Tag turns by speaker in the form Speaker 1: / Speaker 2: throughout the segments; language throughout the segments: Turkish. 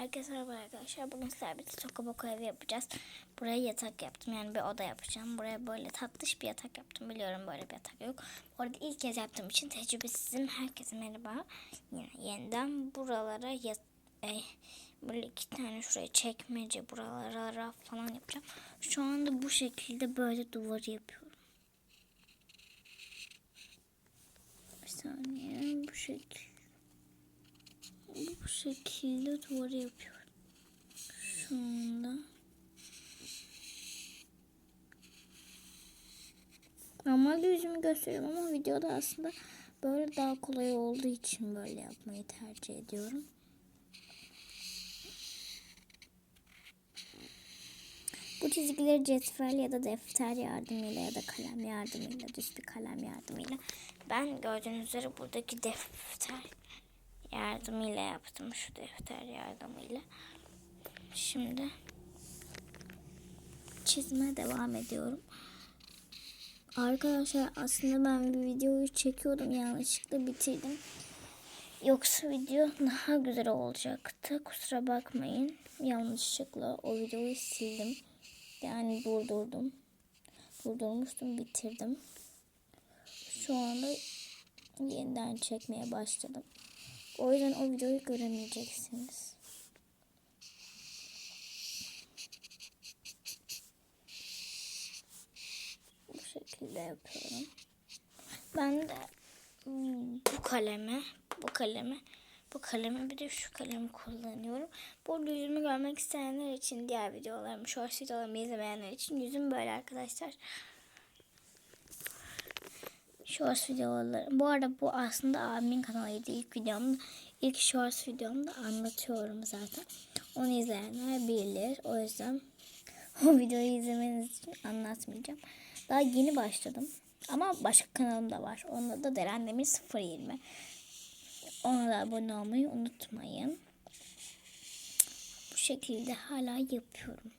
Speaker 1: Herkese merhaba arkadaşlar. Bugün sizlerle birlikte Toka evi yapacağız. Buraya yatak yaptım. Yani bir oda yapacağım. Buraya böyle tatlış bir yatak yaptım. Biliyorum böyle bir yatak yok. Bu arada ilk kez yaptığım için tecrübesizim. Herkese merhaba. Yine yeniden buralara yat e, böyle iki tane şuraya çekmece buralara falan yapacağım. Şu anda bu şekilde böyle duvarı yapıyorum. Bir saniye bu şekilde. Bu şekilde duvarı yapıyorum. Şu anda. Normalde yüzümü gösteriyorum ama videoda aslında böyle daha kolay olduğu için böyle yapmayı tercih ediyorum. Bu çizgileri cetvel ya da defter yardımıyla ya da kalem yardımıyla, düz bir kalem yardımıyla ben gördüğünüz üzere buradaki defter yardımıyla yaptım. Şu defter yardımıyla. Şimdi çizime devam ediyorum. Arkadaşlar aslında ben bir videoyu çekiyordum. Yanlışlıkla bitirdim. Yoksa video daha güzel olacaktı. Kusura bakmayın. Yanlışlıkla o videoyu sildim. Yani durdurdum. Durdurmuştum bitirdim. Şu anda yeniden çekmeye başladım. O yüzden o videoyu göremeyeceksiniz. Bu şekilde yapıyorum. Ben de bu kalemi, bu kalemi, bu kalemi bir de şu kalemi kullanıyorum. Bu yüzümü görmek isteyenler için diğer videolarımı, short videolarımı izlemeyenler için yüzüm böyle arkadaşlar. Shorts videoları. Bu arada bu aslında abimin kanalıydı. İlk videomda, ilk shorts videomda anlatıyorum zaten. Onu izleyenler bilir. O yüzden o videoyu izlemeniz için anlatmayacağım. Daha yeni başladım. Ama başka kanalım da var. Onda da Deren Demir 020. Ona da abone olmayı unutmayın. Bu şekilde hala yapıyorum.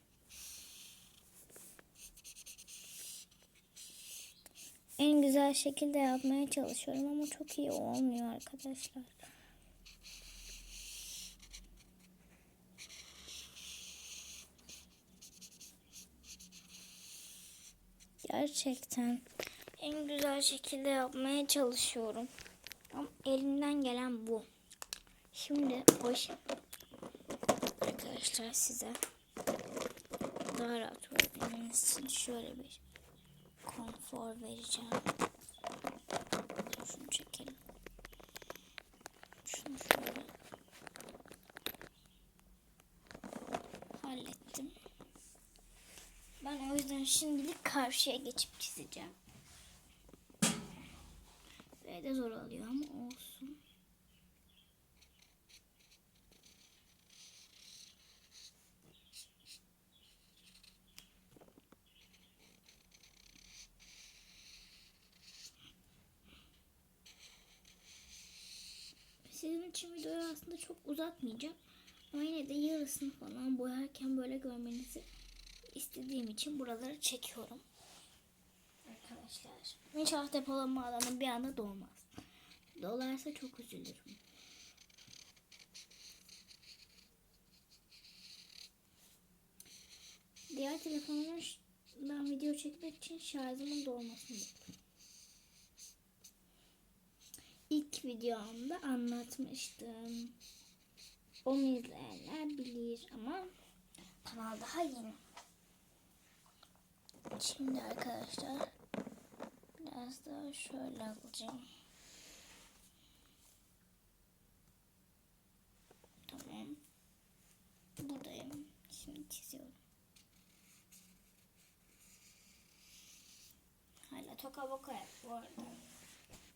Speaker 1: En güzel şekilde yapmaya çalışıyorum ama çok iyi olmuyor arkadaşlar. Gerçekten en güzel şekilde yapmaya çalışıyorum. Ama elimden gelen bu. Şimdi boş arkadaşlar size daha rahat olabilmeniz için şöyle bir konfor vereceğim. Şunu çekelim. Şunu şöyle hallettim. Ben o yüzden şimdilik karşıya geçip çizeceğim. Ve de zor oluyor ama olsun. Sizin için videoyu aslında çok uzatmayacağım. Ama yine de yarısını falan boyarken böyle görmenizi istediğim için buraları çekiyorum. Arkadaşlar. İnşallah depolama alanı bir anda dolmaz. Dolarsa çok üzülürüm. Diğer telefonumdan video çekmek için şarjımın dolmasını bekliyorum. İlk videomda anlatmıştım. Onu izleyenler bilir ama kanal daha yeni. Şimdi arkadaşlar biraz daha şöyle alacağım. Tamam. Buradayım. Şimdi çiziyorum. Hala toka boka bu arada.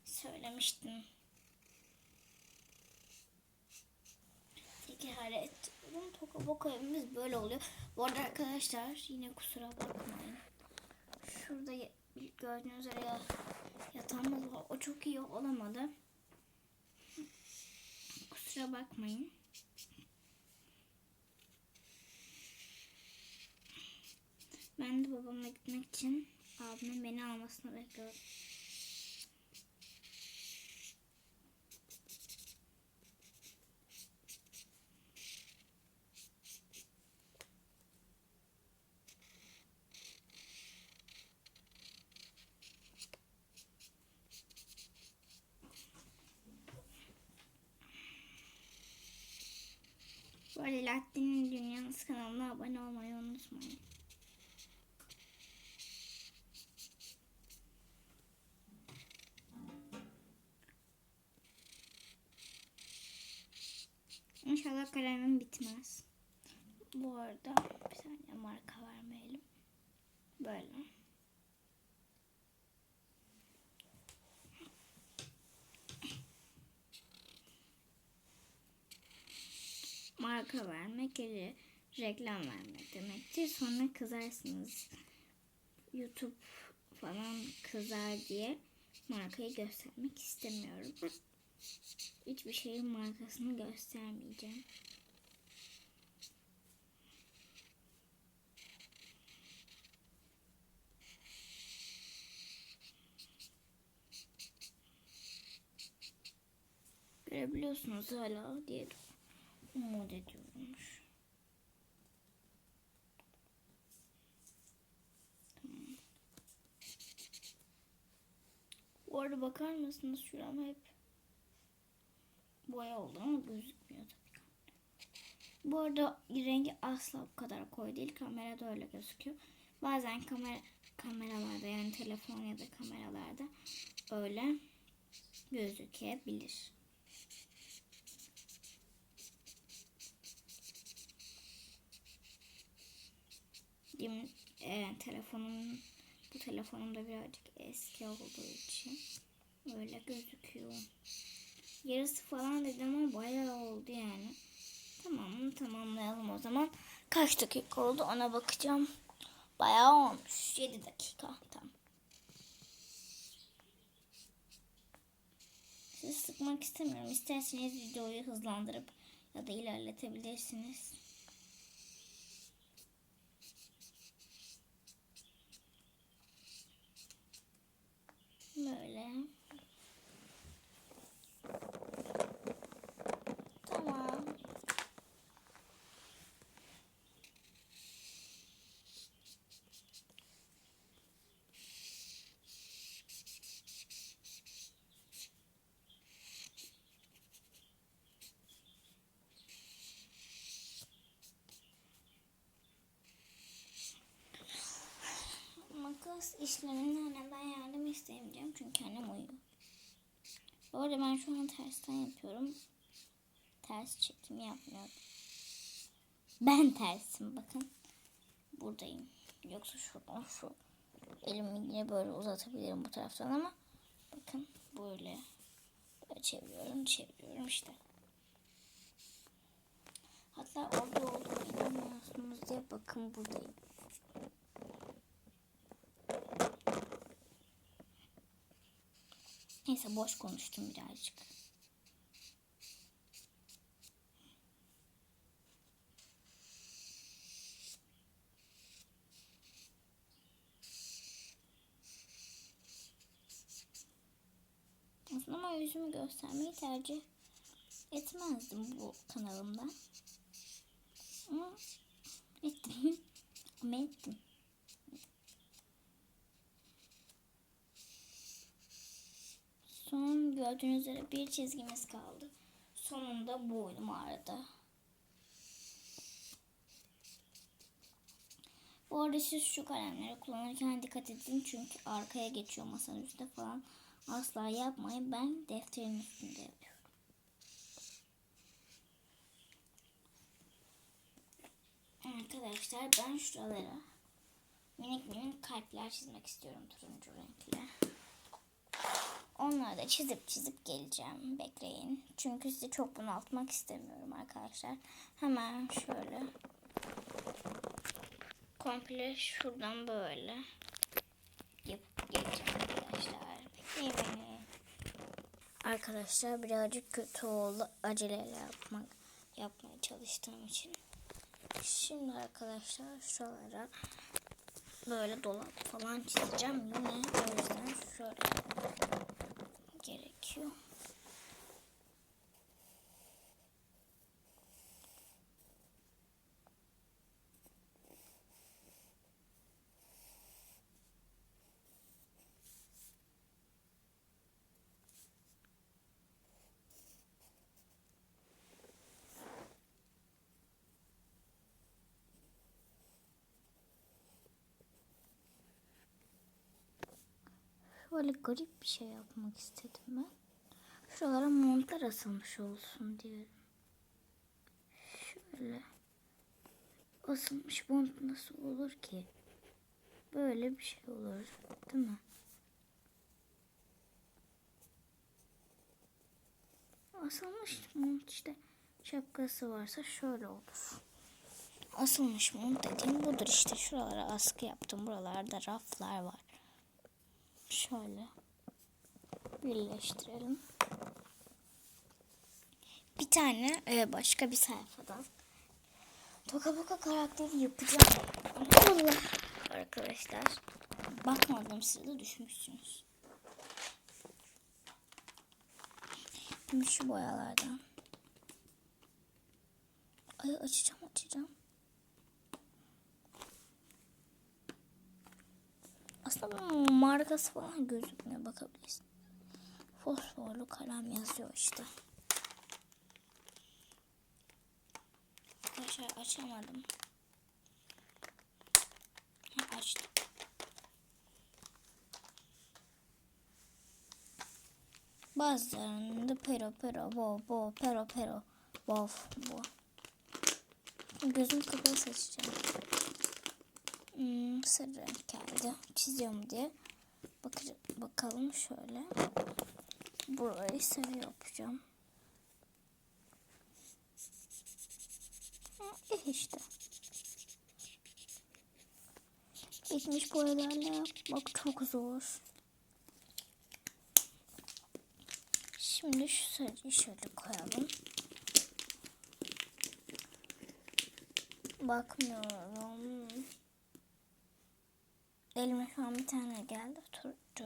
Speaker 1: Söylemiştim. Tekrar ettim. Toka boka evimiz böyle oluyor. Bu arada arkadaşlar yine kusura bakmayın. Şurada gördüğünüz üzere yatağımız var. O çok iyi olamadı. Kusura bakmayın. Ben de babama gitmek için abimin beni almasını bekliyorum. Bu arada Latin'in Dünyası kanalına abone olmayı unutmayın. İnşallah kalemim bitmez. Bu arada bir saniye marka vermeyelim. Böyle. Marka vermek da reklam vermek demektir. Sonra kızarsınız. YouTube falan kızar diye markayı göstermek istemiyorum. Hiçbir şeyin markasını göstermeyeceğim. Görebiliyorsunuz hala diye umut ediyormuş. Tamam. Bu arada bakar mısınız şuram hep boya oldu ama gözükmüyor tabii. Bu arada rengi asla bu kadar koyu değil. Kamerada öyle gözüküyor. Bazen kamera kameralarda yani telefon ya da kameralarda öyle gözükebilir. Benim e, telefonum bu telefonum da birazcık eski olduğu için öyle gözüküyor. Yarısı falan dedim ama bayağı oldu yani. Tamam tamamlayalım o zaman. Kaç dakika oldu ona bakacağım. Bayağı olmuş. 7 dakika. Tamam. Sıkmak istemiyorum. İsterseniz videoyu hızlandırıp ya da ilerletebilirsiniz. Böyle. Tamam. Makas işlemine neden yardım istemeyeceğim çünkü annem uyuyor. Bu arada ben şu an tersten yapıyorum. Ters çekim yapmıyorum. Ben tersim bakın. Buradayım. Yoksa şuradan şu elimi yine böyle uzatabilirim bu taraftan ama bakın böyle böyle çeviriyorum çeviriyorum işte. Hatta orada olduğunu inanmıyorsunuz diye bakın buradayım. Neyse boş konuştum birazcık. Aslında ama yüzümü göstermeyi tercih etmezdim bu kanalımda. Ama ettim. Ama ettim. Son gördüğünüz üzere bir çizgimiz kaldı. Sonunda boynum ağrıdı. Bu arada siz şu kalemleri kullanırken dikkat edin çünkü arkaya geçiyor masanın üstünde falan. Asla yapmayın. Ben defterin üstünde yapıyorum. Arkadaşlar ben şuralara minik minik kalpler çizmek istiyorum turuncu renkle. Onları da çizip çizip geleceğim. Bekleyin. Çünkü sizi çok bunaltmak istemiyorum arkadaşlar. Hemen şöyle komple şuradan böyle yapıp geleceğim arkadaşlar. Bekleyin beni. Arkadaşlar birazcık kötü oldu. Aceleyle yapmak yapmaya çalıştığım için. Şimdi arkadaşlar şuralara böyle dolap falan çizeceğim. Yine o yüzden şöyle хочу. Böyle garip bir şey yapmak istedim ben. Şuralara montlar asılmış olsun diye. Şöyle. Asılmış mont nasıl olur ki? Böyle bir şey olur. Değil mi? Asılmış mont işte şapkası varsa şöyle olur. Asılmış mont dediğim budur işte. Şuralara askı yaptım. Buralarda raflar var. Şöyle birleştirelim. Bir tane e, başka bir sayfadan Toka Boka karakteri yapacağım. Allah arkadaşlar. Bakmadım siz de düşmüşsünüz. Şimdi şu boyalardan. Ay açacağım açacağım. Aslında bunun markası falan gözükmüyor bakabilirsin. Fosforlu kalem yazıyor işte. Arkadaşlar açamadım. Açtım. Bazılarında pero pero bo bo pero pero bof bo. Gözüm kapalı seçeceğim. Hmm, sarı renk geldi. Çiziyorum diye. Bakacağım, bakalım şöyle. Burayı sarı yapacağım. Eh işte. Bitmiş boyalarla yapmak çok zor. Şimdi şu sarıyı şöyle koyalım. Bakmıyorum. Elime şu an bir tane geldi. Turuncu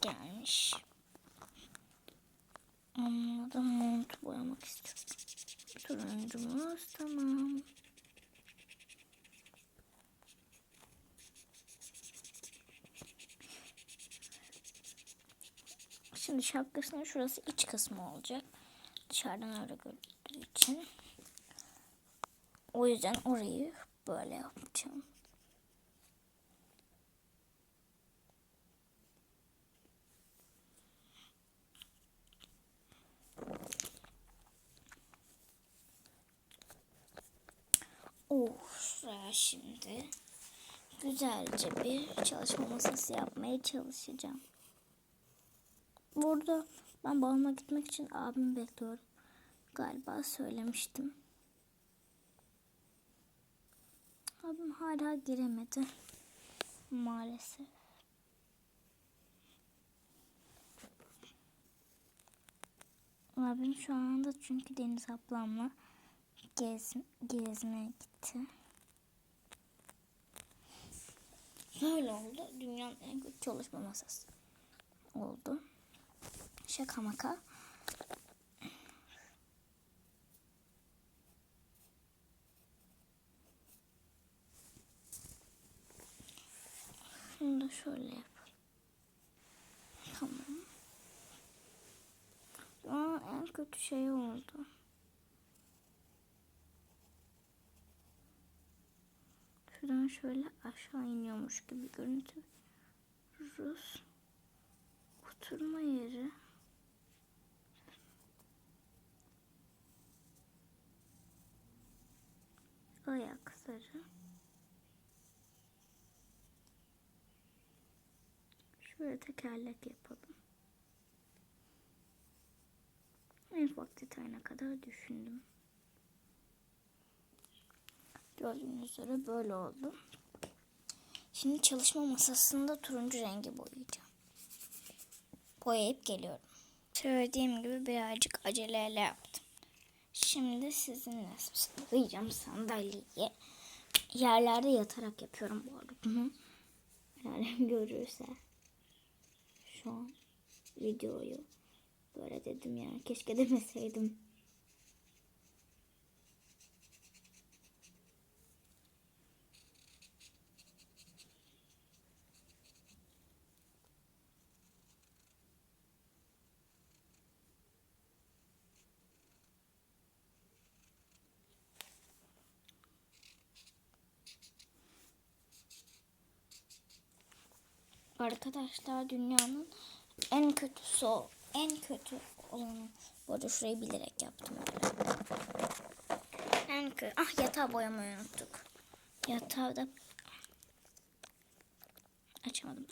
Speaker 1: gelmiş. Anladım. Mont boyamak istiyorum. Turuncumuz tamam. Şimdi şapkasının şurası iç kısmı olacak. Dışarıdan öyle gördüğü için. O yüzden orayı böyle yapacağım. Oh, şuraya şimdi güzelce bir çalışma masası yapmaya çalışacağım. Burada ben balona gitmek için abimi bekliyorum. Galiba söylemiştim. Abim hala giremedi. Maalesef. Abim şu anda çünkü Deniz ablamla gez, gezmeye gitti. Böyle oldu. Dünyanın en kötü çalışma masası oldu. Şaka maka. Şunu da şöyle yapalım. Tamam. An en kötü şey oldu. Şuradan şöyle aşağı iniyormuş gibi görüntü. Rus oturma yeri. Ayakları. Şöyle tekerlek yapalım. En ufak detayına kadar düşündüm. Gördüğünüz üzere böyle oldu. Şimdi çalışma masasında turuncu rengi boyayacağım. Boyayıp geliyorum. Söylediğim gibi birazcık aceleyle yaptım. Şimdi sizinle sığacağım sandalyeye. Yerlerde yatarak yapıyorum bu arada bunu. Yani görürse şu an videoyu böyle dedim yani keşke demeseydim. Arkadaşlar dünyanın en kötüsü o. En kötü olanı. Bu arada şurayı bilerek yaptım. En kötü. Ah yatağı boyamayı unuttuk. Yatağı da açamadım.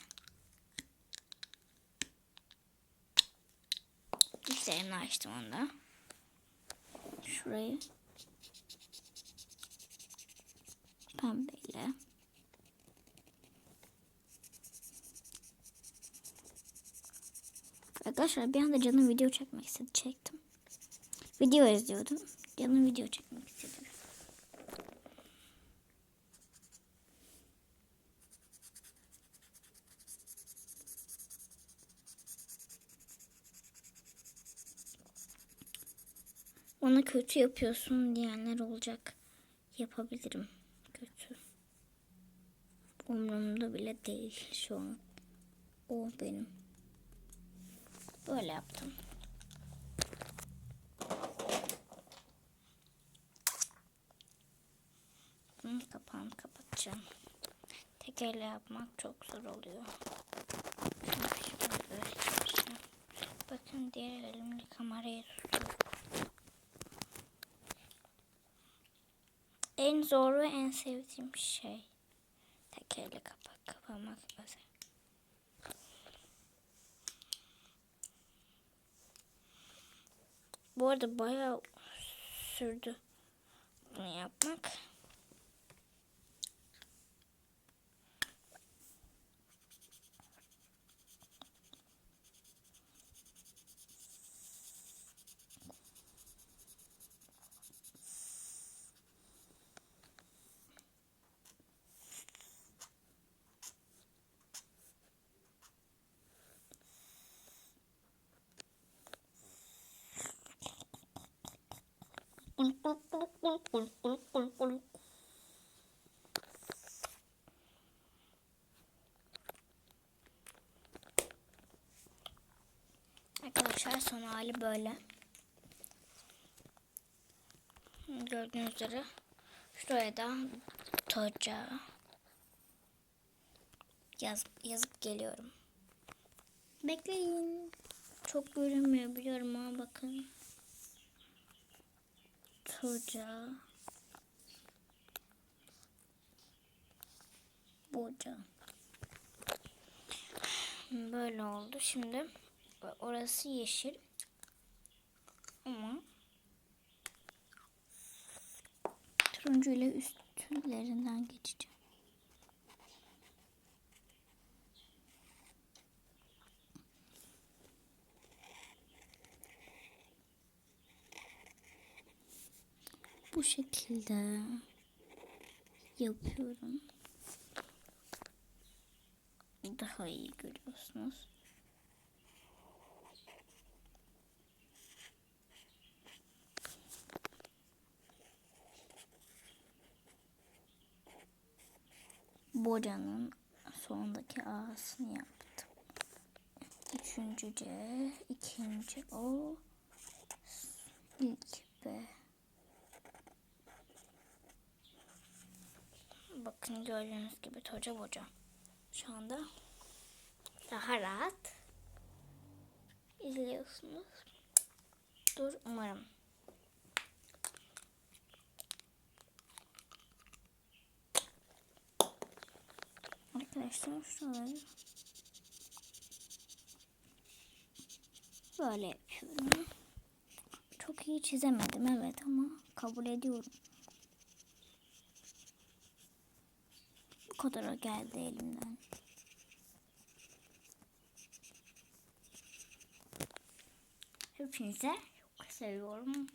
Speaker 1: Üstlerini açtım onda. Şurayı pembeyle. Arkadaşlar bir anda canım video çekmek istedi. Çektim. Video izliyordum. Canım video çekmek istedi. Bana kötü yapıyorsun diyenler olacak. Yapabilirim. Kötü. Umurumda bile değil şu an. O benim. Böyle yaptım. Bunun kapağını kapatacağım. Tek elle yapmak çok zor oluyor. Bakın diğer elimle kamerayı tutuyorum. En zor ve en sevdiğim şey. Tek elle kapak kapamak bazen. Bu arada bayağı sürdü bunu yapmak. Arkadaşlar son hali böyle. Gördüğünüz üzere şuraya da toca yaz, yazıp geliyorum. Bekleyin. Çok görünmüyor biliyorum ama bakın. Toca. Boca. Böyle oldu. Şimdi orası yeşil. Ama turuncu ile üstlerinden geçeceğim. Bu şekilde yapıyorum. Daha iyi görüyorsunuz. Bocanın sondaki ağasını yaptım. Üçüncü C, ikinci O, ilk B. Bakın gördüğünüz gibi toca boca. Şu anda daha rahat izliyorsunuz. Dur umarım. Arkadaşlar şuraları böyle yapıyorum. Çok iyi çizemedim evet ama kabul ediyorum. Kadar geldi elimden. Hepinize çok seviyorum.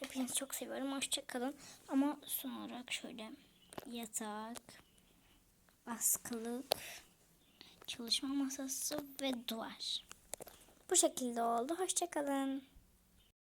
Speaker 1: Hepinizi çok seviyorum. Hoşçakalın. Ama son olarak şöyle yatak, askılık, çalışma masası ve duvar. Bu şekilde oldu. Hoşçakalın.